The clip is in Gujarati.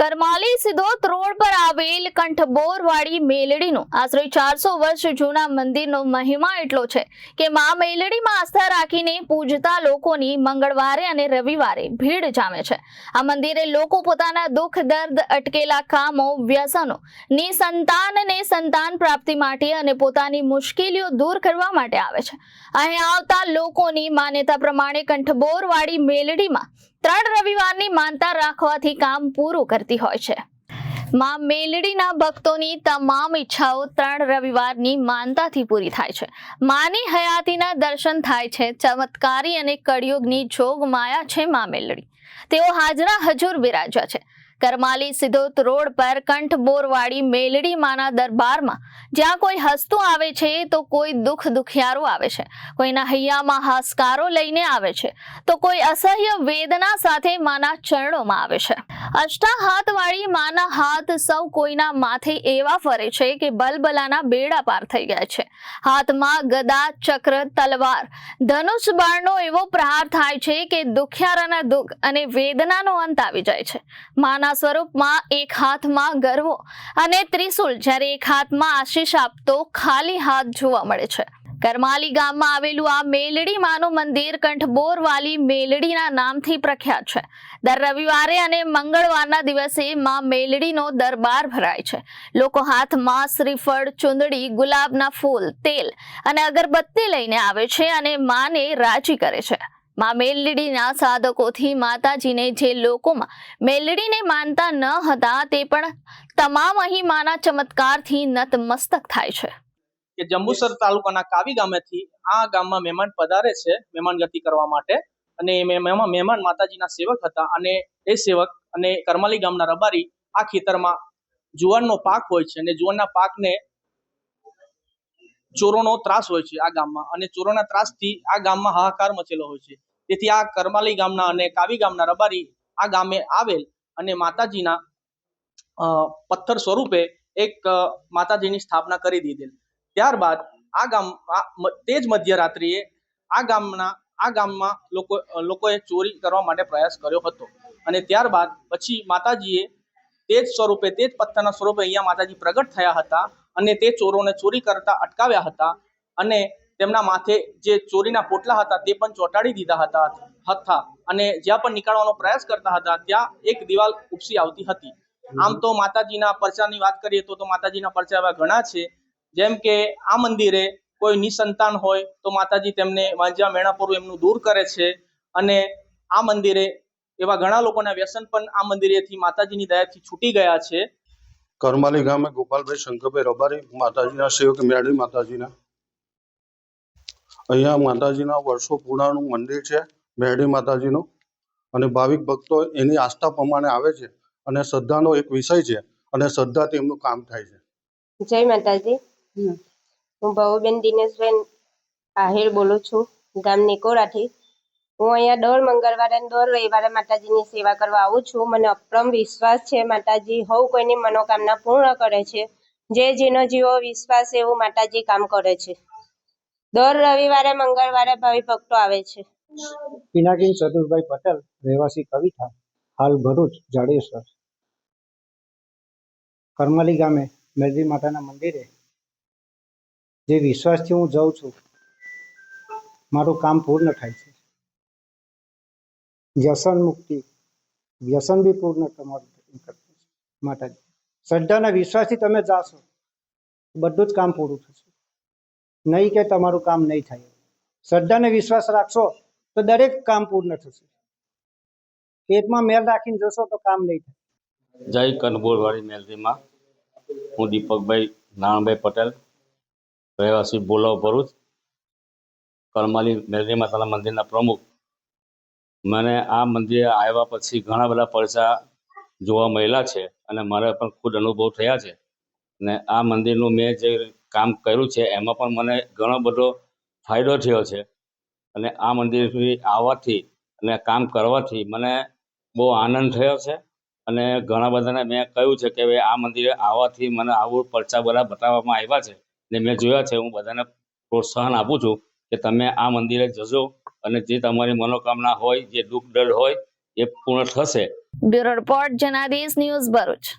કરમાલી સિદ્ધોત રોડ પર આવેલ કંઠબોરવાળી મેલડીનું. આશરે ચારસો વર્ષ જૂના મંદિરનો મહિમા એટલો છે કે મા મેલડીમાં આસ્થા રાખીને પૂજતા લોકોની મંગળવારે અને રવિવારે ભીડ જામે છે. આ મંદિરે લોકો પોતાના દુઃખ, દર્દ, અટકેલા કામો, વ્યસનો ની સંતાનને સંતાન પ્રાપ્તિ માટે અને પોતાની મુશ્કેલીઓ દૂર કરવા માટે આવે છે. અહીં આવતા લોકોની માન્યતા પ્રમાણે કંઠબોરવાળી મેલડીમાં ત્રણ રવિવારની માનતા રાખવાથી કામ પૂરું કરતી હોય છે. માં મેલડીના ભક્તોની તમામ ઈચ્છાઓ ત્રણ રવિવારની માનતાથી પૂરી થાય છે. માની હયાતીના દર્શન થાય છે. ચમત્કારી અને કળિયુગની જોગ માયા છે માં મેલડી. તેઓ હાજરા હજુર બિરાજ્યા છે. કરમાલી સિદ્ધોત રોડ પર કંઠ બોરવાળી મેલડી માના દરબારમાં જ્યાં કોઈ હસતું આવે છે, તો કોઈ દુઃખ દુખિયારું આવે છે. કોઈના હૈયામાં હાશકારો લઈને આવે છે, તો કોઈ અસહ્ય વેદના સાથે માના ચરણોમાં આવે છે. અષ્ટા હાથવાળી માના હાથ સૌ કોઈના માથે એવા ફરે છે કે બલબલાના બેડા પાર થઈ ગયા છે. હાથમાં ગદા, ચક્ર, તલવાર. ધનુષ બાણનો એવો પ્રહાર થાય છે કે દુખિયારાના દુઃખ અને વેદનાનો અંત આવી જાય છે. માના સ્વરૂપમાં એક હાથમાં ગરવો અને ત્રિશુલ જ્યારે એક હાથમાં આશીષ આપતો ખાલી હાથ જોવા મળે છે. કરમાલી ગામમાં આવેલું આ મેલડી માનું મંદિર કંઠબોરવાલી મેલડીના નામથી પ્રખ્યાત છે. દર રવિવારે અને મંગળવારના દિવસે માં મેલડીનો દરબાર ભરાય છે. લોકો હાથમાં શ્રીફળ, ચુંદડી, ગુલાબના ફૂલ, તેલ અને અગરબત્તી લઈને આવે છે અને માને રાજી કરે છે. માં મેલડીના સાધકોથી માતાજીને જે લોકોમાં મેલડીને માનતા ન હતા તે પણ તમામ અહીં માના ચમત્કારથી નતમસ્તક થાય છે. કે જંબુસર તાલુકાના કાવી ગામેથી આ ગામમાં મહેમાન પધારે છે મહેમાન ગતિ કરવા માટે. અને મહેમાન માતાજીના સેવક હતા અને એ સેવક અને કરમાલી ગામના રબારી આ ખેતરમાં જુવારનો પાક હોય છે અને જુવારના પાકને ચોરોનો ત્રાસ હોય છે આ ગામમાં અને ચોરોના ત્રાસથી આ ગામમાં હાહાકાર મચેલો હોય છે. તેથી આ કરમાલી ગામના અને કાવી ગામના રબારી આ ગામે આવેલ અને માતાજીના પથ્થર સ્વરૂપે એક માતાજીની સ્થાપના કરી દીધેલ. ત્યારબાદ આ ગામ તે જ મધ્યરાત્રિએ આ ગામના આ ગામમાં લોકો લોકોએ ચોરી કરવા માટે પ્રયાસ કર્યો હતો. અને ત્યારબાદ પછી માતાજીએ તે જ સ્વરૂપે તે જ પથ્થરના સ્વરૂપે અહીંયા માતાજી પ્રગટ થયા હતા અને તે ચોરોને ચોરી કરતા અટકાવ્યા હતા અને તેમના માથે જે ચોરીના પોટલા હતા તે પણ ચોંટાડી દીધા હતા હતા. અને જ્યાં પણ નીકળવાનો પ્રયાસ કરતા હતા ત્યાં એક દિવાલ ઉપસી આવતી હતી. આમ તો માતાજીના પરચાની વાત કરીએ તો માતાજીના પરચા એવા ઘણા છે જેમ કે આ મંદિરે કોઈ નિસંતાન હોય તો માતાજી તેમને વાંજ્યા મેણાપુરું એમનું દૂર કરે છે. અને આ મંદિરે એવા ઘણા લોકોના વ્યસન પણ આ મંદિરેથી માતાજીની દયાથી છૂટી ગયા છે. કરમાલી ગામે ગોપાલભાઈ શંકરભાઈ રબારી માતાજીના સેવક મેળવી માતાજીના. અહીંયા માતાજીના વર્ષો પુરાણું મંદિર છે મેરડી માતાજીનું. અને ભાવિક ભક્તો એની આસ્થા પ્રમાણે આવે છે અને શ્રદ્ધાનો એક વિષય છે અને શ્રદ્ધાથી એમનું કામ થાય છે. જય માતાજી. હું ભાવુબેન દિનેશબેન આહિર બોલું છું ગામ નિકોરાથી હું અહીંયા દર મંગળવારે દર રવિવારે માતાજીની સેવા કરવા આવું છું. મને અપ્રમ વિશ્વાસ છે, માતાજી હવ કોઈની મનોકામના પૂર્ણ કરે છે. જે જેનો જીવો વિશ્વાસ એવું માતાજી કામ કરે છે. દર રવિવારે, મંગળવારે ભાવિ ભક્તો આવે છે. પિનાકીન ચતુરભાઈ પટેલ, રહેવાસી કવિતા, હાલ ભરૂચ, જાડેશ્વર. કરમલી ગામે મેરજી માતાના મંદિરે જે વિશ્વાસથી હું જાઉં છું, મારું કામ પૂર્ણ થાય છે. વ્યસન મુક્તિ, વ્યસન બી પૂર્ણ માતાજી. શ્રદ્ધાના વિશ્વાસથી તમે જાશો, બધું જ કામ પૂરું થશે. નહીં કે તમારું કામ નહીં થાય. શ્રદ્ધાને વિશ્વાસ રાખશો તો દરેક કામ પૂર્ણ થશે. પેટમાં મેલ રાખીને જશો તો કામ નહીં થાય. જય કનબોરવાળી મેલરીમાં હું દીપકભાઈ, નાણભાઈ પટેલ. રહેવાસી બોલાવ ભરૂચ. કરમાલી મેલરી માતાના મંદિરના પ્રમુખ. મને આ મંદિરે આવ્યા પછી ઘણા બધા પરચા જોવા મળેલા છે અને મારા પણ ખુદ અનુભવ થયા છે. અને આ મંદિરનું મેં જે કામ કર્યું છે એમાં પણ મને ઘણો બધો ફાયદો થયો છે. અને આ મંદિરથી આવવાથી અને કામ કરવાથી મને બહુ આનંદ થયો છે. અને ઘણા બધાને મેં કહ્યું છે કે ભાઈ આ મંદિરે આવવાથી મને આવું પરચા બધા બતાવવામાં આવ્યા છે. ને મેં જોયા છે, હું બધાને પ્રોત્સાહન આપું છું કે તમે આ મંદિરે જજો અને જે તમારી મનોકામના હોય, જે દુઃખ દર્દ હોય, એ પૂર્ણ થશે. Bureau report, Janadesh news Bharuch.